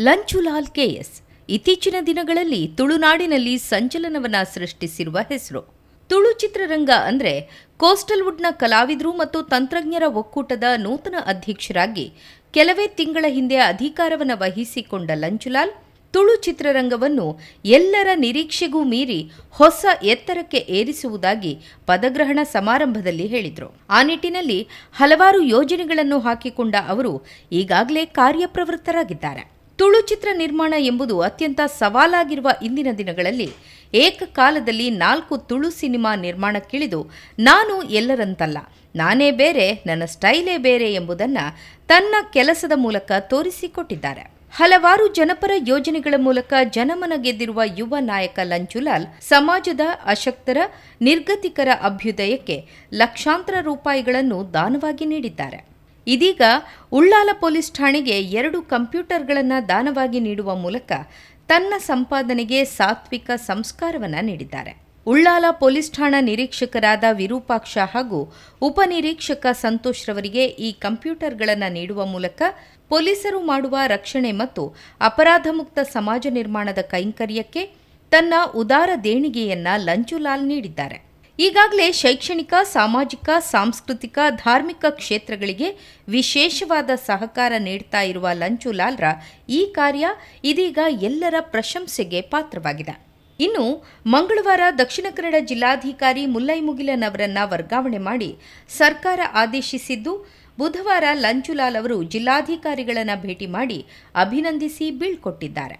Lanchulal KS ಇತ್ತೀಚಿನ ದಿನಗಳಲ್ಲಿ ತುಳುನಾಡಿನಲ್ಲಿ ಸಂಚಲನವನ್ನ ಸೃಷ್ಟಿಸಿರುವ ಹೆಸರು. ತುಳು ಚಿತ್ರರಂಗ ಅಂದರೆ ಕೋಸ್ಟಲ್ವುಡ್ನ ಕಲಾವಿದರು ಮತ್ತು ತಂತ್ರಜ್ಞರ ಒಕ್ಕೂಟದ ನೂತನ ಅಧ್ಯಕ್ಷರಾಗಿ ಕೆಲವೇ ತಿಂಗಳ ಹಿಂದೆ ಅಧಿಕಾರವನ್ನು ವಹಿಸಿಕೊಂಡ ಲಂಚುಲಾಲ್ ತುಳು ಚಿತ್ರರಂಗವನ್ನು ಎಲ್ಲರ ನಿರೀಕ್ಷೆಗೂ ಮೀರಿ ಹೊಸ ಎತ್ತರಕ್ಕೆ ಏರಿಸುವುದಾಗಿ ಪದಗ್ರಹಣ ಸಮಾರಂಭದಲ್ಲಿ ಹೇಳಿದರು. ಆ ನಿಟ್ಟಿನಲ್ಲಿ ಹಲವಾರು ಯೋಜನೆಗಳನ್ನು ಹಾಕಿಕೊಂಡ ಅವರು ಈಗಾಗಲೇ ಕಾರ್ಯಪ್ರವೃತ್ತರಾಗಿದ್ದಾರೆ. ತುಳು ಚಿತ್ರ ನಿರ್ಮಾಣ ಎಂಬುದು ಅತ್ಯಂತ ಸವಾಲಾಗಿರುವ ಇಂದಿನ ದಿನಗಳಲ್ಲಿ ಏಕಕಾಲದಲ್ಲಿ ನಾಲ್ಕು ತುಳು ಸಿನಿಮಾ ನಿರ್ಮಾಣಕ್ಕಿಳಿದು ನಾನು ಎಲ್ಲರಂತಲ್ಲ. ನಾನೇ ಬೇರೆ, ನನ್ನ ಸ್ಟೈಲೇ ಬೇರೆ ಎಂಬುದನ್ನು ತನ್ನ ಕೆಲಸದ ಮೂಲಕ ತೋರಿಸಿಕೊಟ್ಟಿದ್ದಾರೆ. ಹಲವಾರು ಜನಪರ ಯೋಜನೆಗಳ ಮೂಲಕ ಜನಮನ ಗೆದ್ದಿರುವ ಯುವ ನಾಯಕ ಲಂಚುಲಾಲ್ ಸಮಾಜದ ಅಶಕ್ತರ, ನಿರ್ಗತಿಕರ ಅಭ್ಯುದಯಕ್ಕೆ ಲಕ್ಷಾಂತರ ರೂಪಾಯಿಗಳನ್ನು ದಾನವಾಗಿ ನೀಡಿದ್ದಾರೆ. ಇದೀಗ ಉಳ್ಳಾಲ ಪೊಲೀಸ್ ಠಾಣೆಗೆ ಎರಡು ಕಂಪ್ಯೂಟರ್ಗಳನ್ನು ದಾನವಾಗಿ ನೀಡುವ ಮೂಲಕ ತನ್ನ ಸಂಪಾದನೆಗೆ ಸಾತ್ವಿಕ ಸಂಸ್ಕಾರವನ್ನು ನೀಡಿದ್ದಾರೆ. ಉಳ್ಳಾಲ ಪೊಲೀಸ್ ಠಾಣಾ ನಿರೀಕ್ಷಕರಾದ ವಿರೂಪಾಕ್ಷ ಹಾಗೂ ಉಪನಿರೀಕ್ಷಕ ಸಂತೋಷ್ ರವರಿಗೆ ಈ ಕಂಪ್ಯೂಟರ್ಗಳನ್ನು ನೀಡುವ ಮೂಲಕ ಪೊಲೀಸರು ಮಾಡುವ ರಕ್ಷಣೆ ಮತ್ತು ಅಪರಾಧ ಮುಕ್ತ ಸಮಾಜ ನಿರ್ಮಾಣದ ಕೈಂಕರ್ಯಕ್ಕೆ ತನ್ನ ಉದಾರ ದೇಣಿಗೆಯನ್ನ ಲಂಚುಲಾಲ್ ನೀಡಿದ್ದಾರೆ. ಈಗಾಗಲೇ ಶೈಕ್ಷಣಿಕ, ಸಾಮಾಜಿಕ, ಸಾಂಸ್ಕೃತಿಕ, ಧಾರ್ಮಿಕ ಕ್ಷೇತ್ರಗಳಿಗೆ ವಿಶೇಷವಾದ ಸಹಕಾರ ನೀಡ್ತಾ ಇರುವ ಲಂಚುಲಾಲ್ರ ಈ ಕಾರ್ಯ ಇದೀಗ ಎಲ್ಲರ ಪ್ರಶಂಸೆಗೆ ಪಾತ್ರವಾಗಿದೆ. ಇನ್ನು ಮಂಗಳವಾರ ದಕ್ಷಿಣ ಕನ್ನಡ ಜಿಲ್ಲಾಧಿಕಾರಿ ಮುಲ್ಲೈ ಮುಗಿಲನ್ ಅವರನ್ನ ವರ್ಗಾವಣೆ ಮಾಡಿ ಸರ್ಕಾರ ಆದೇಶಿಸಿದ್ದು, ಬುಧವಾರ ಲಂಚುಲಾಲ್ ಅವರು ಜಿಲ್ಲಾಧಿಕಾರಿಗಳನ್ನು ಭೇಟಿ ಮಾಡಿ ಅಭಿನಂದಿಸಿ ಬೀಳ್ಕೊಟ್ಟಿದ್ದಾರೆ.